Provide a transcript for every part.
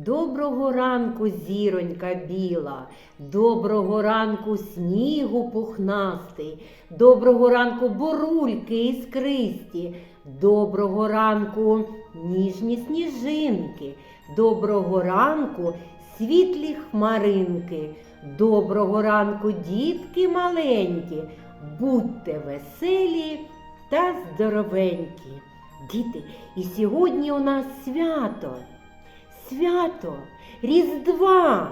Доброго ранку, зіронька біла, доброго ранку снігу пухнастий, доброго ранку бурульки іскристі, доброго ранку ніжні сніжинки, доброго ранку світлі хмаринки, доброго ранку, дітки маленькі, будьте веселі та здоровенькі. Діти, і сьогодні у нас свято. Свято Різдва.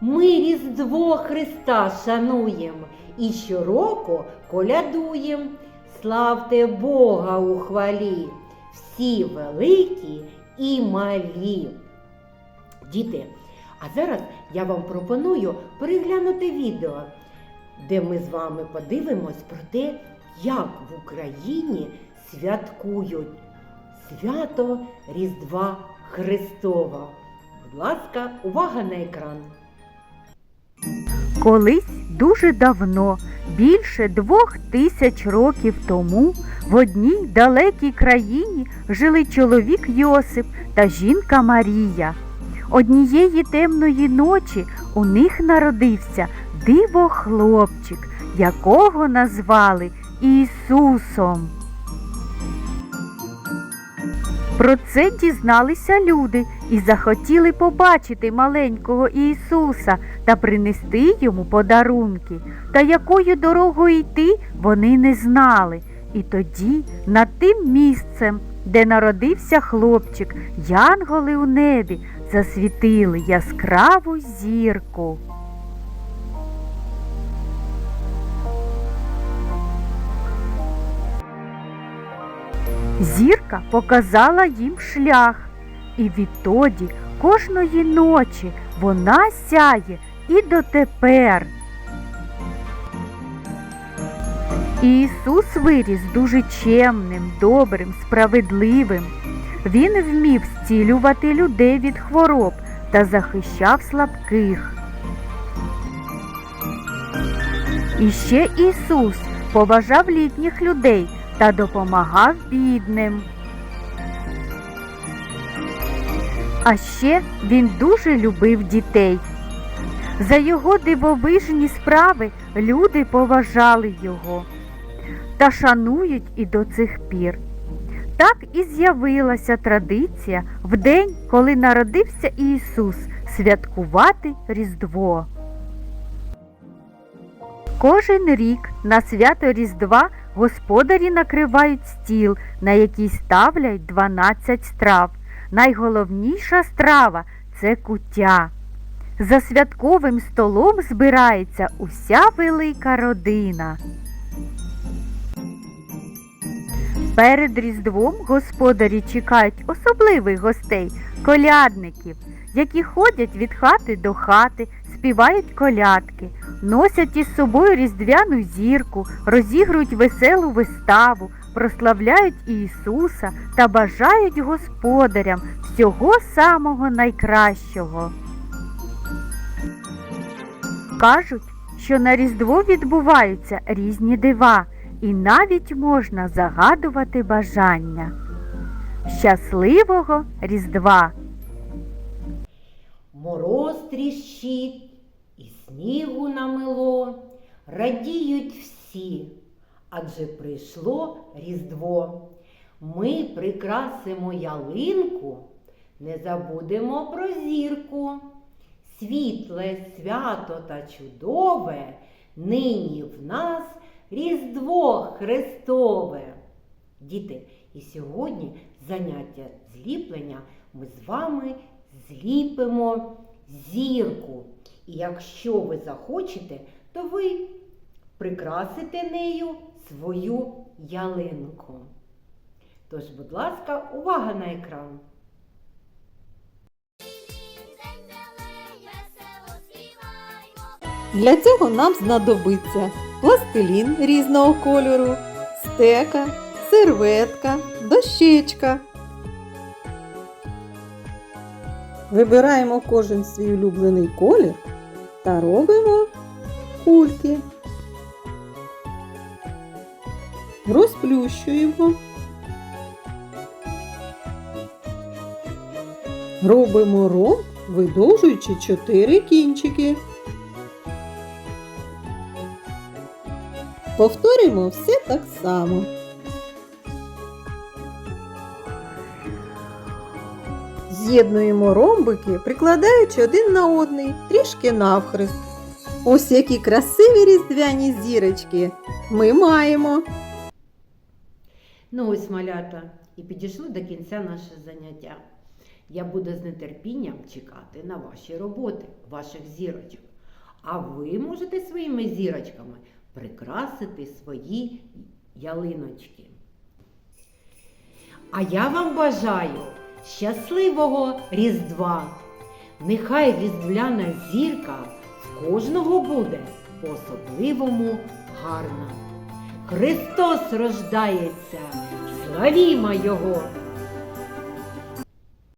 Ми Різдво Христа шануємо і щороку колядуємо. Славте Бога у хвалі, всі великі і малі. Діти, а зараз я вам пропоную переглянути відео, де ми з вами подивимось про те, як в Україні святкують свято Різдва Христова. Будь ласка, увага на екран. Колись дуже давно, більше двох тисяч років тому, в одній далекій країні жили чоловік Йосип та жінка Марія. Однієї темної ночі у них народився диво хлопчик, якого назвали Ісусом. Про це дізналися люди і захотіли побачити маленького Ісуса та принести йому подарунки. Та якою дорогою йти вони не знали. І тоді над тим місцем, де народився хлопчик, янголи у небі засвітили яскраву зірку. Зірка показала їм шлях, і відтоді кожної ночі вона сяє і дотепер. Ісус виріс дуже чемним, добрим, справедливим. Він вмів зцілювати людей від хвороб та захищав слабких. І ще Ісус поважав літніх людей та допомагав бідним. А ще він дуже любив дітей. За його дивовижні справи люди поважали його та шанують і до цих пір. Так і з'явилася традиція в день, коли народився Ісус, святкувати Різдво. Кожен рік на свято Різдва господарі накривають стіл, на який ставлять 12 страв. Найголовніша страва це куття. За святковим столом збирається уся велика родина. Перед Різдвом господарі чекають особливих гостей, колядників, які ходять від хати до хати, співають колядки, носять із собою різдвяну зірку, розігрують веселу виставу, прославляють Ісуса та бажають господарям всього самого найкращого. Кажуть, що на Різдво відбуваються різні дива, і навіть можна загадувати бажання. Щасливого Різдва! Мороз тріщить снігу намело, радіють всі, адже прийшло Різдво. Ми прикрасимо ялинку, не забудемо про зірку. Світле свято та чудове, нині в нас Різдво Христове. Діти, і сьогодні заняття зліплення ми з вами зліпимо зірку. І якщо ви захочете, то ви прикрасите нею свою ялинку. Тож, будь ласка, увага на екран. Для цього нам знадобиться пластилін різного кольору, стека, серветка, дощечка. Вибираємо кожен свій улюблений колір та робимо кульки. Розплющуємо Робимо ромб, видовжуючи чотири кінчики. Повторюємо все так само. З'єднуємо ромбики, прикладаючи один на одний, трішки навхрест. Ось які красиві різдвяні зірочки ми маємо. Ну ось, малята, і підійшло до кінця наше заняття. Я буду з нетерпінням чекати на ваші роботи, ваших зірочок. А ви можете своїми зірочками прикрасити свої ялиночки. А я вам бажаю щасливого Різдва! Нехай різдвяна зірка в кожного буде по-особливому гарна. Христос рождається, славімо Його!